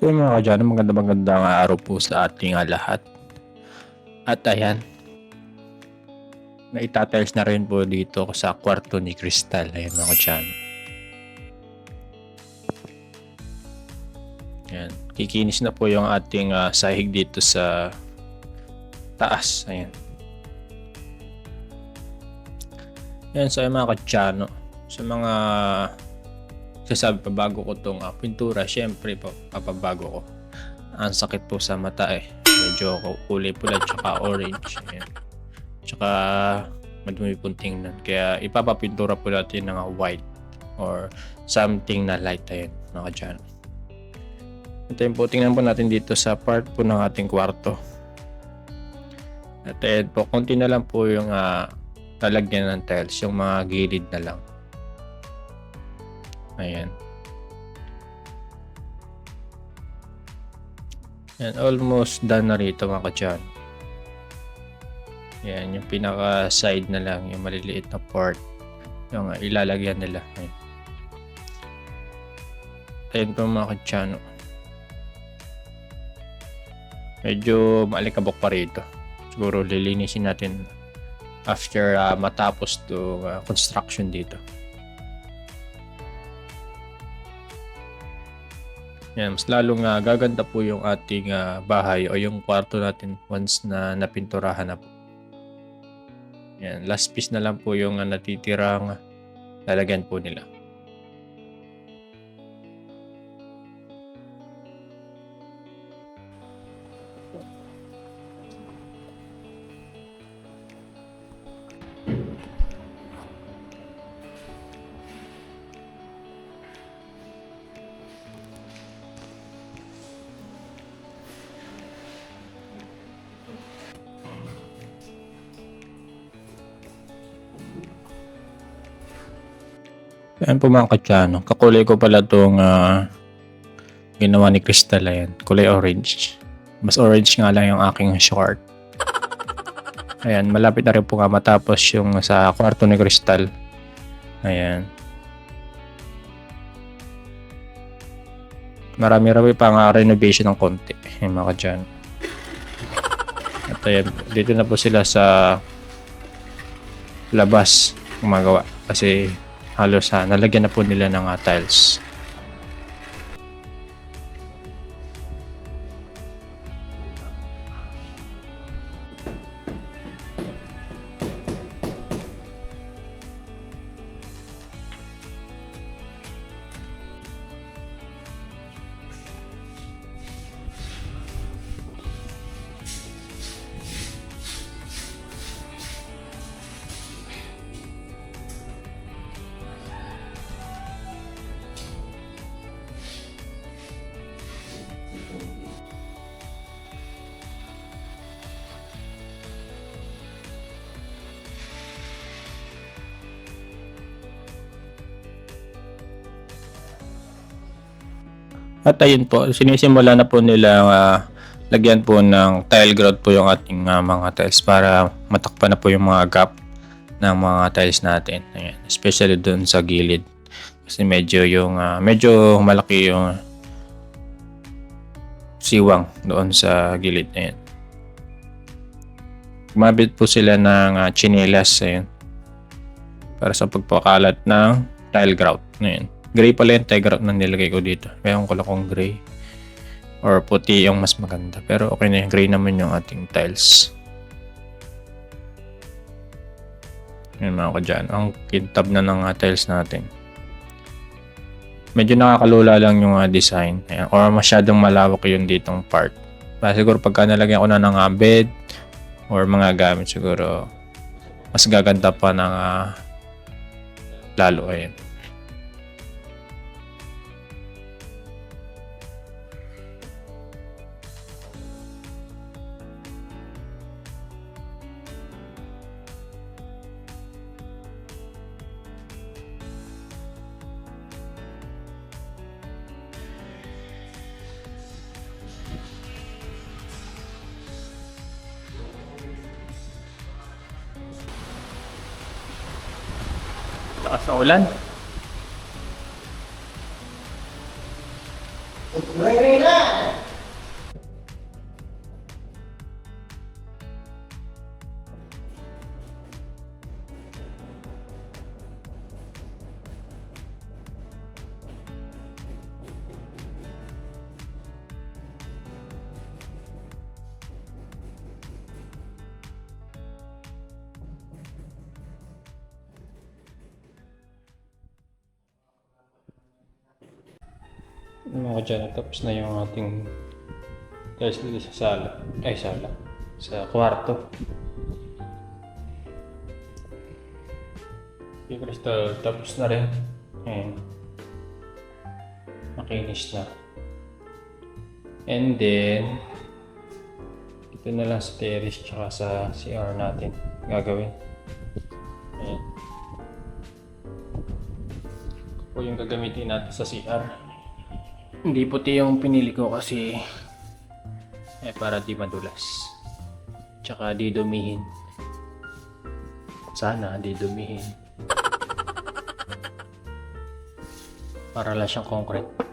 So yun mga kadyan, maganda magandang araw po sa ating ah, lahat. At ayan, naitatiles na rin po dito sa kwarto ni Crystal. Ayan mga kadyan. Ayan, kikinis na po yung ating ah, sahig dito sa taas. Ayan. Ayan, so yung mga kadyano, sa mga sasabi pa bago ko tong ah, pintura, syempre pa, papabago ko. Ang sakit po sa mata eh. Medyo kulay pula tsaka orange. Ayan. Tsaka madumi pong tingnan. Kaya ipapapintura po natin ng white or something na light. Ayan, mga dyan. Ito yun po, tingnan po natin dito sa part po ng ating kwarto. At ayan po, konti na lang po yung ah, lalagyan ng tiles, yung mga gilid na lang. Ayan. Ayan, almost done na rito mga. Ayan, yung pinaka side na lang, yung maliliit na part. Yung uh, ilalagyan nila. Ayan. Ayan po mga kadyano. Medyo maalikabok pa rito. Siguro lilinisin natin after uh, matapos to uh, construction dito. Yan, mas lalong uh, gaganda po yung ating ah, bahay o yung kwarto natin once na napinturahan na po. Yan, last piece na lang po yung uh, natitirang lalagyan po nila. Ayan po mga katsano. Kakulay ko pala itong ah, ginawa ni Crystal. Ayan. Kulay orange. Mas orange nga lang yung aking short. Ayan. Malapit na rin po nga matapos yung sa kwarto ni Crystal. Ayan. Marami-rami pa nga renovation ng konti. Ayan mga katsano. At ayan. Dito na po sila sa labas gumagawa. Kasi halos ha, nalagyan na po nila ng ah, tiles. At ayun po, sinisimula na po nila ah, lagyan po ng tile grout po yung ating ah, mga tiles para matakpan na po yung mga gap ng mga tiles natin. Ayan. Especially doon sa gilid. Kasi medyo yung ah, medyo malaki yung siwang doon sa gilid. Ayan. Gumamit po sila ng uh, chinelas ayun, para sa pagpakalat ng tile grout. Ayan. Gray pala yung grout na nilagay ko dito. Kaya ko lang kung gray or puti yung mas maganda. Pero okay na yung gray naman yung ating tiles. Yun mga kadyan. Ang kintab na ng uh, tiles natin. Medyo nakakalula lang yung uh, design. Ayan. Or masyadong malawak yung ditong part. Para siguro pagka nalagyan ko na ng uh, bed or mga gamit siguro mas gaganda pa ng uh, lalo. Ayan. Taas na kadyan, tapos na yung ating guys dito sa sala. Ay, sala. Sa kwarto. Yung crystal, tapos na rin. Ayan. Makinis na. And then, ito na lang sa terrace tsaka sa CR natin gagawin. Ayan. Ito po yung gagamitin natin sa CR. Hindi puti yung pinili ko kasi eh para di madulas. Tsaka di dumihin. Sana di dumihin. Para lang siyang concrete.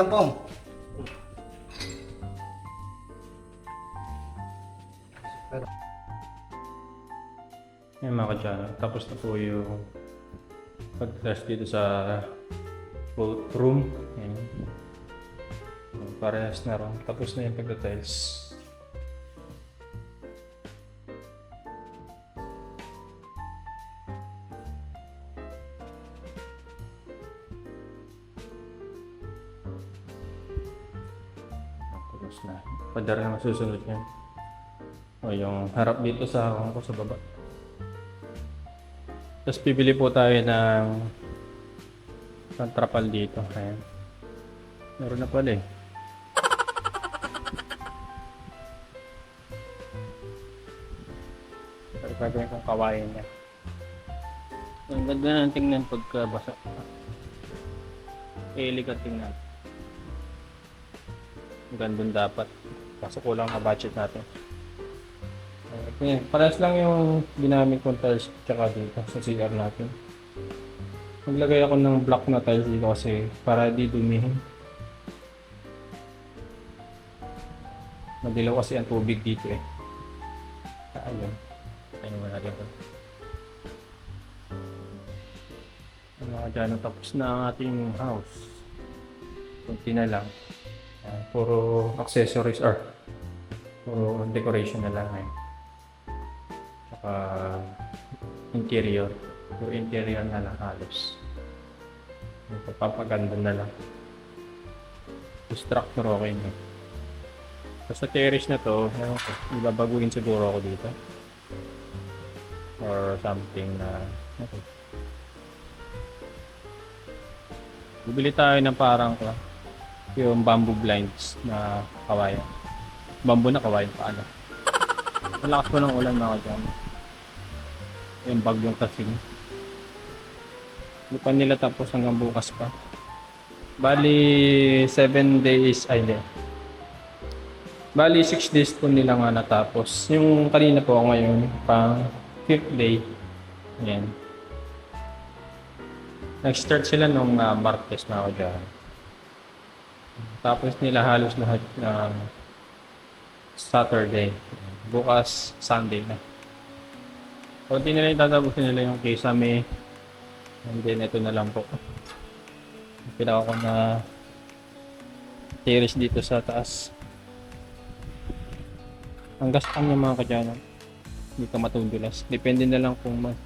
Tampong. Yan mga kadyano. Tapos na po yung pag-test dito sa boat room. Yan. Parehas na rin. Tapos na yung pagka-tiles. Na. Padara na masusunod yan. O yung harap dito sa harap ko sa baba. Tapos bibili po tayo ng ng trapal dito. Ayan. Meron na pala eh. Pero gagawin kong kawain niya. Ang ganda ng tingnan pagka basa. Hilig at tingnan. Gandun dapat. Kaso kulang na budget natin. Okay, parehas lang yung ginamit kong tiles tsaka dito sa CR natin. Maglagay ako ng block na tiles dito kasi para di dumihin. Madilaw kasi ang tubig dito eh. Ayun. Ayun mo natin ito. Mga dyan, tapos na ang ating house. Kunti na lang. Ah, puro accessories or puro decoration na lang ngayon. Tsaka interior. Puro interior na lang halos. Papapaganda na lang. Structure okay na. So, sa terrace na to, ibabaguhin siguro ako dito. Or something na... Okay. Bibili tayo ng parang uh, yung bamboo blinds na kawayan. Bamboo na kawayan paano? Malakas po ng ulan mga dyan. Yung bagyong kasing. Hindi pa nila tapos hanggang bukas pa. Bali, 7 days, ay hindi. Bali, 6 days po nila nga natapos. Yung kanina po ngayon, pang 5th day. Yan. Nag-start sila nung uh, Martes na ako dyan. Tapos nila halos lahat ng Saturday. Bukas, Sunday na. Kunti nila yung tatapusin nila yung Kisame. And then ito na lang po. Pinaka ko na terrace dito sa taas. Ang gaspang yung mga kadyanan. Hindi ka matundulas. Depende na lang kung ma-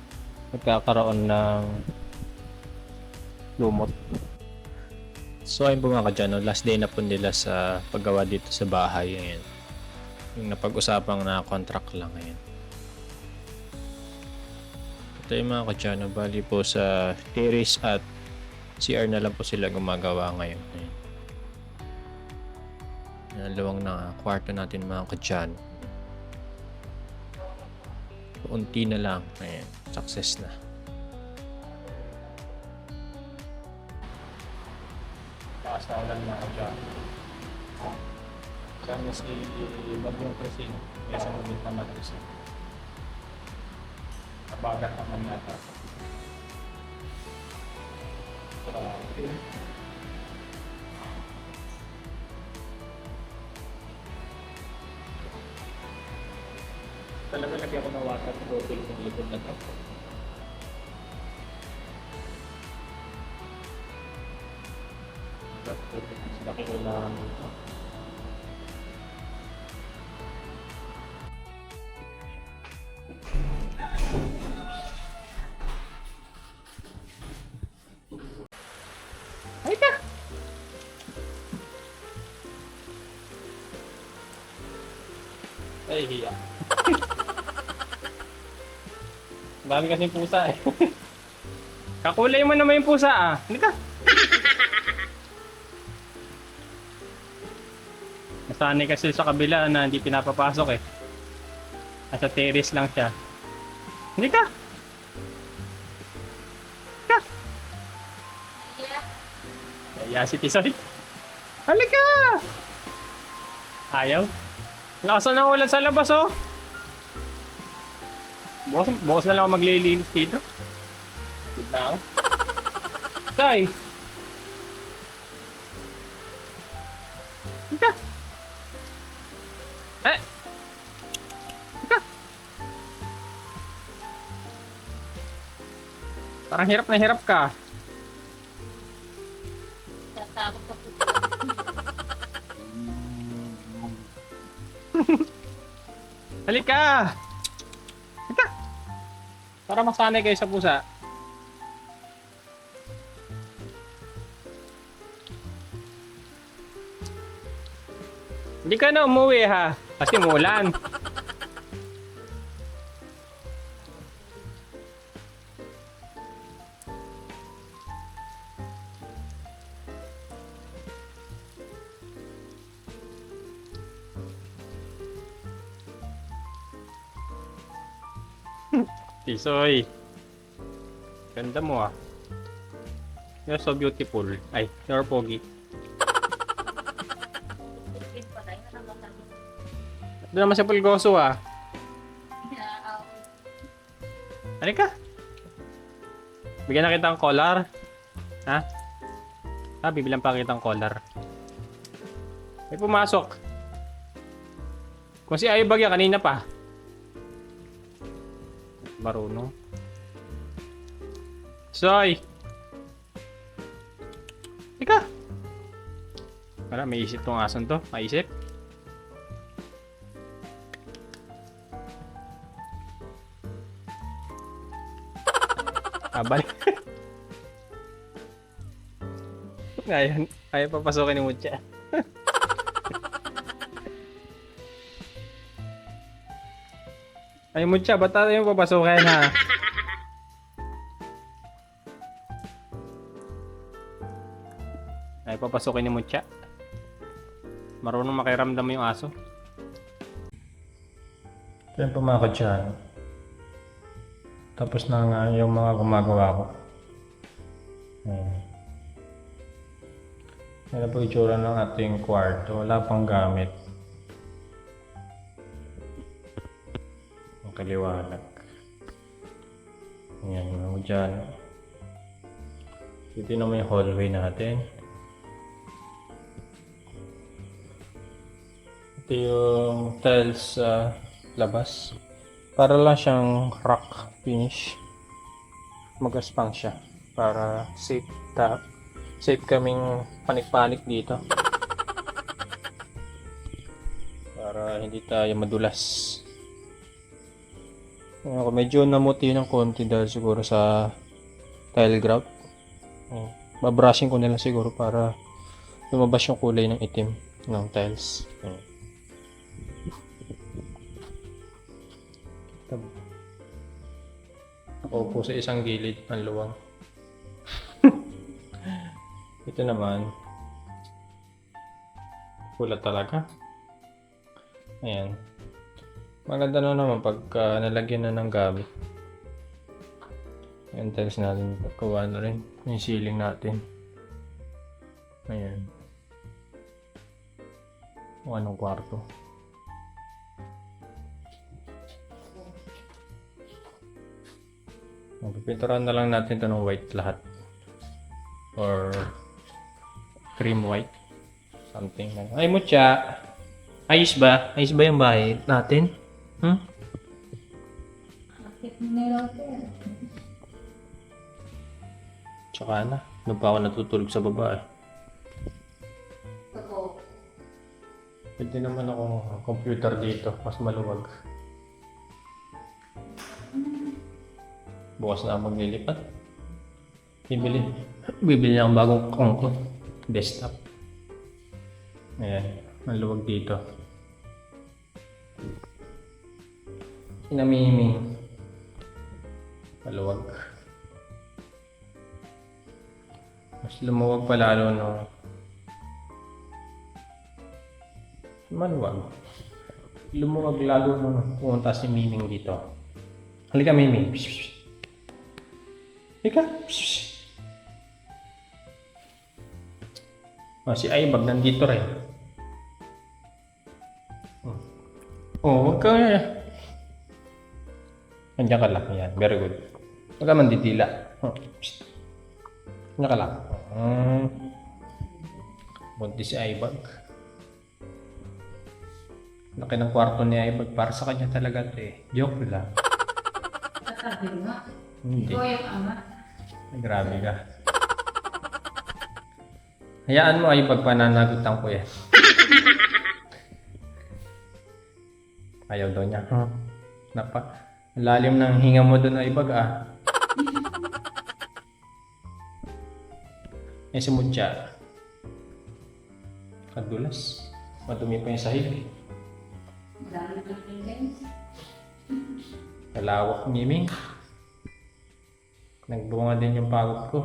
magkakaroon ng lumot. So ayun po mga kadyano, last day na po nila sa paggawa dito sa bahay. Ayan. Yung napag-usapang na contract lang. Ayan. Ito yung mga kadyano, bali po sa terrace at CR na lang po sila gumagawa ngayon. Ayan. Yan ang luwang na kwarto natin mga kadyano. Unti na lang. Ayan. Success na. Lakas na ulan na dyan. Sana si Bagyong Crisino. Kaya sa mabit na matrisi. Kabagat naman yata. Grabe. Talaga lagi ako ng water bottle ng likod na to. Hiya. Dami kasing pusa eh. Kakulay mo naman yung pusa ah. Hindi ka. Nasanay kasi sa kabila na hindi pinapapasok eh. Nasa terrace lang siya. Hindi ka. Ka. Kaya si Tisoy. Halika! Ayaw. Lakasan ng ulan sa labas oh. Bukas, bukas na lang ako maglilinis dito. Good lang. Tay! Ika! Eh! Ika! Parang hirap na hirap ka. Halika! Halika! Para masanay kayo sa pusa. Hindi ka na umuwi ha. Kasi muulan. Tisoy. Ganda mo ah. You're so beautiful. Ay, you're pogi. Ano? Doon naman sa Pulgoso ah. Ah, Halika. Bigyan na kita ng collar. Ha? Ah, bibilang pa kita ng collar. May pumasok. Kung si Ayo Bagya kanina pa. Marunong. Soy! Ika! Wala, may isip tong ason to. Maisip. Abal. Ngayon, kaya papasukin ni Mucha. Ay, Mucha, ba't tayo yung papasukin ha? Ay, papasukin ni Mucha. Marunong makiramdam yung aso. Yan po mga kadyano. Tapos na nga yung mga gumagawa ko. Ayan. Yan po itsura ng ating kwarto. Wala pang gamit. Kaliwanag. Ayan, mga dyan. Ito naman yung hallway natin. Ito yung tiles sa labas. Para lang siyang rock finish. Magaspang siya. Para safe ta safe kaming panik-panik dito. Para hindi tayo madulas. Ako medyo namuti ng konti dahil siguro sa tile grout. Oh, babrushing ko na lang siguro para lumabas yung kulay ng itim ng tiles. Ayan. Nakaupo sa isang gilid ng luwang. Ito naman, pula talaga. Ayan. Maganda na naman pagka nalagyan na ng gamit. Ayan, tiles natin. Pagkawa na rin yung ceiling natin. Ayan. O anong kwarto? Magpipinturahan na lang natin ito ng white lahat. Or cream white. Something Ay, Mucha! Ayos ba? Ayos ba yung bahay natin? Hmm? Bakit meron ko? Tsaka na. Doon pa ako natutulog sa baba eh. Ako. Pwede naman ako computer dito. Mas maluwag. Bukas na ako maglilipat. Bibili. Bibili na akong bagong kongko. Desktop. Ayan. Maluwag dito. Sinamiming. Maluwag. Mas lumuwag pa lalo no. Maluwag. Lumuwag lalo nung pumunta si Miming dito. Halika, Miming. Halika. Oh, si Aibag nandito rin. Oh, oh wag ka. Nandiyan ka lang. Yan, very good. Huwag ka mandidila. Psst. Nandiyan ka lang. Hmm. Buntis si Aibag. Laki ng kwarto ni Aibag. Para sa kanya talaga ito eh. Joke lang. Sasabi nga. Hindi. Ikaw yung ama. Ay, Grabe ka. Hayaan mo ay pagpananagutan ko yan. Ayaw daw niya. Huh? Napa, ang lalim ng hinga mo doon ay bag ah. Eh si Mutya. Kadulas. Madumi pa yung sahig. Dami ng feelings. Kalawak miming. Nagbunga din yung pagod ko.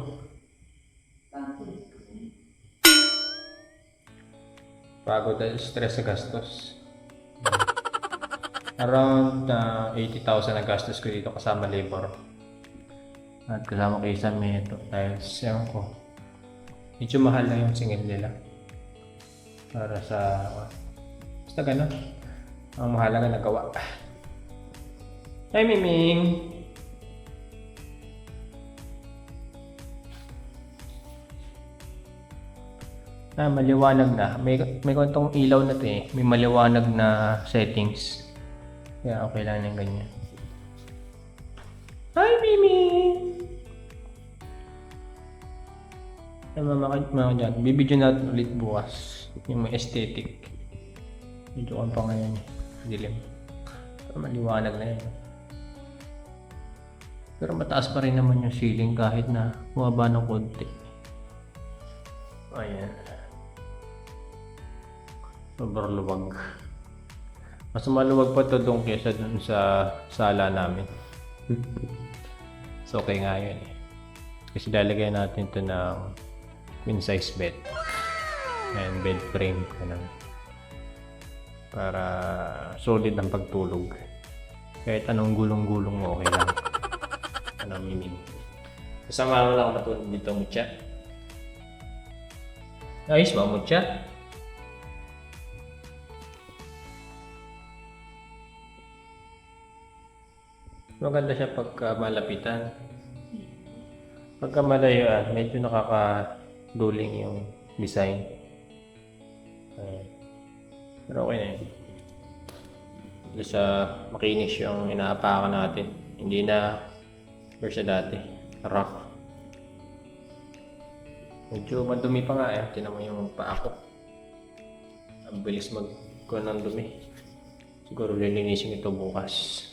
Pagod at stress sa gastos. Around uh, 80,000 na gastos ko dito kasama labor. At kasama kay Sam ito. Dahil siya ko. Medyo mahal na yung singil nila. Para sa... Basta ganun. Ang mahalaga nagawa. Hi, Miming! Ah, maliwanag na. May, may kontong ilaw na to eh. May maliwanag na settings. Kaya okay lang yung ganyan. Hi, Mimi! Ay, mama, mama dyan. Bibidyo natin ulit bukas. Yung may aesthetic. Medyo kan pa ngayon. Dilim. Pero maliwanag na yan. Pero mataas pa rin naman yung ceiling kahit na bumaba ng konti. Ayan. Sobrang luwag. Mas maluwag pa to doon kesa dun sa sala namin. so okay nga yun eh. Kasi lalagyan natin to ng queen size bed. And bed frame. Ganun. Para solid ang pagtulog. Kahit anong gulong-gulong mo, okay lang. Anong miming. Kasama mo lang ako matulog dito, Mucha. Ayos ba, Mucha? Maganda siya pagka malapitan. Pagka malayuan, medyo nakaka-duling yung design. Ayan. Pero okay na yun. Sa makinis yung inaapakan natin. Hindi na versa dati. Rock. Medyo madumi pa nga eh. Tinan mo yung paa ko. Ang bilis mag ng dumi. Siguro lilinisin ito bukas.